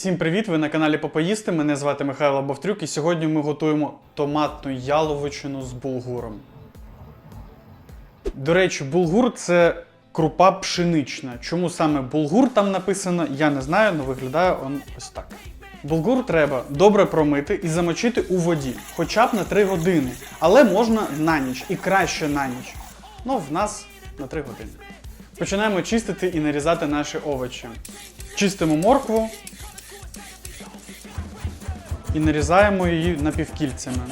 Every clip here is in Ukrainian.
Всім привіт! Ви на каналі Попоїсти. Мене звати Михайло Бовтрюк, і сьогодні ми готуємо томатну яловичину з булгуром. До речі, булгур це крупа пшенична. Чому саме булгур там написано, я не знаю, але виглядає он ось так. Булгур треба добре промити і замочити у воді, хоча б на 3 години. Але можна на ніч і краще на ніч. Ну, в нас на 3 години. Починаємо чистити і нарізати наші овочі. Чистимо моркву і нарізаємо її напівкільцями.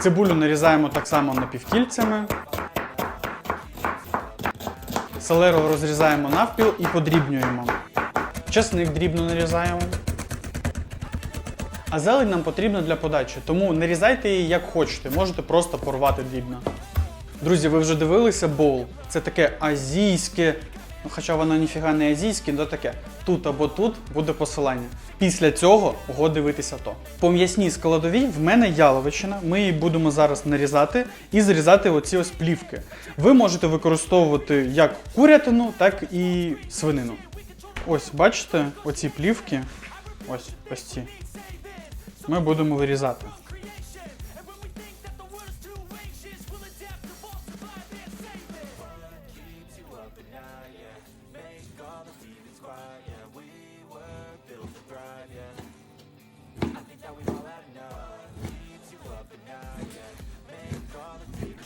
Цибулю нарізаємо так само напівкільцями. Селеру розрізаємо навпіл і подрібнюємо. Часник дрібно нарізаємо. А зелень нам потрібна для подачі, тому нарізайте її як хочете, можете просто порвати дрібно. Друзі, ви вже дивилися боул? Це таке азійське, ну хоча воно ніфіга не азійське, але таке. Тут або тут буде посилання. Після цього го дивитися то. По м'ясній складовій в мене яловичина. Ми її будемо зараз нарізати і зрізати оці ось плівки. Ви можете використовувати як курятину, так і свинину. Ось, бачите, оці плівки. Ось ось ці. Ми будемо вирізати.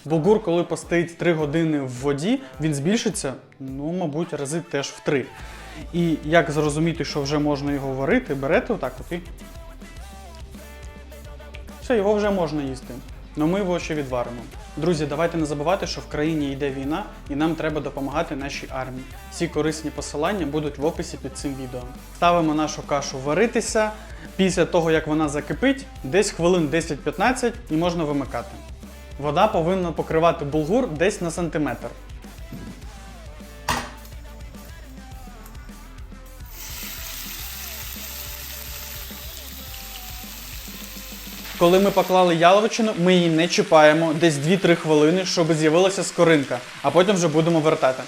Булгур, коли постоїть 3 години в воді, він збільшиться, ну, мабуть, рази теж в 3. І як зрозуміти, що вже можна його варити, берете отак от і. Все, його вже можна їсти. Но ми його ще відваримо. Друзі, давайте не забувати, що в країні йде війна і нам треба допомагати нашій армії. Всі корисні посилання будуть в описі під цим відео. Ставимо нашу кашу варитися. Після того, як вона закипить, десь хвилин 10-15 і можна вимикати. Вода повинна покривати булгур десь на сантиметр. Коли ми поклали яловичину, ми її не чіпаємо десь 2-3 хвилини, щоб з'явилася скоринка, а потім вже будемо вертати.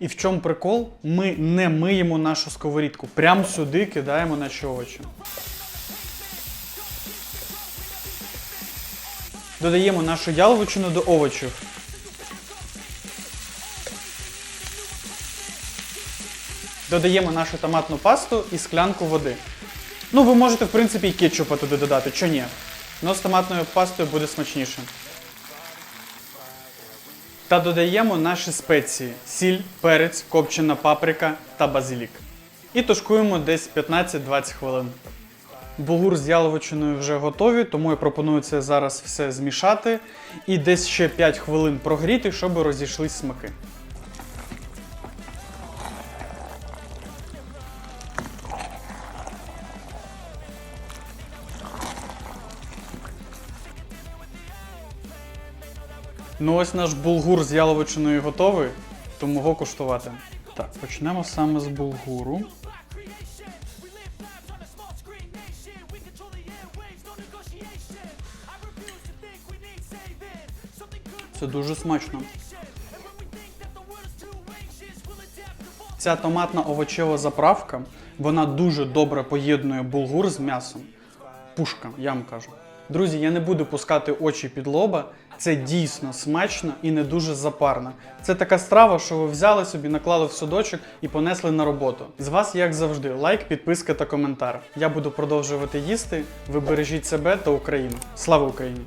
І в чому прикол? Ми не миємо нашу сковорідку. Прямо сюди кидаємо наші овочі. Додаємо нашу яловичину до овочів. Додаємо нашу томатну пасту і склянку води. Ну, ви можете, в принципі, і кетчупа туди додати, що ні. Но з томатною пастою буде смачніше. Та додаємо наші спеції: сіль, перець, копчена паприка та базилік. І тушкуємо десь 15-20 хвилин. Булгур з яловичиною вже готові, тому я пропоную це зараз все змішати і десь ще 5 хвилин прогріти, щоб розійшлись смаки. Ну ось наш булгур з яловичиною готовий, тому його куштувати. Так, почнемо саме з булгуру. Це дуже смачно. Ця томатна овочева заправка, вона дуже добре поєднує булгур з м'ясом. Пушка, я вам кажу. Друзі, я не буду пускати очі під лоба. Це дійсно смачно і не дуже запарно. Це така страва, що ви взяли собі, наклали в судочок і понесли на роботу. З вас, як завжди, лайк, підписка та коментар. Я буду продовжувати їсти. Ви бережіть себе та Україну. Слава Україні!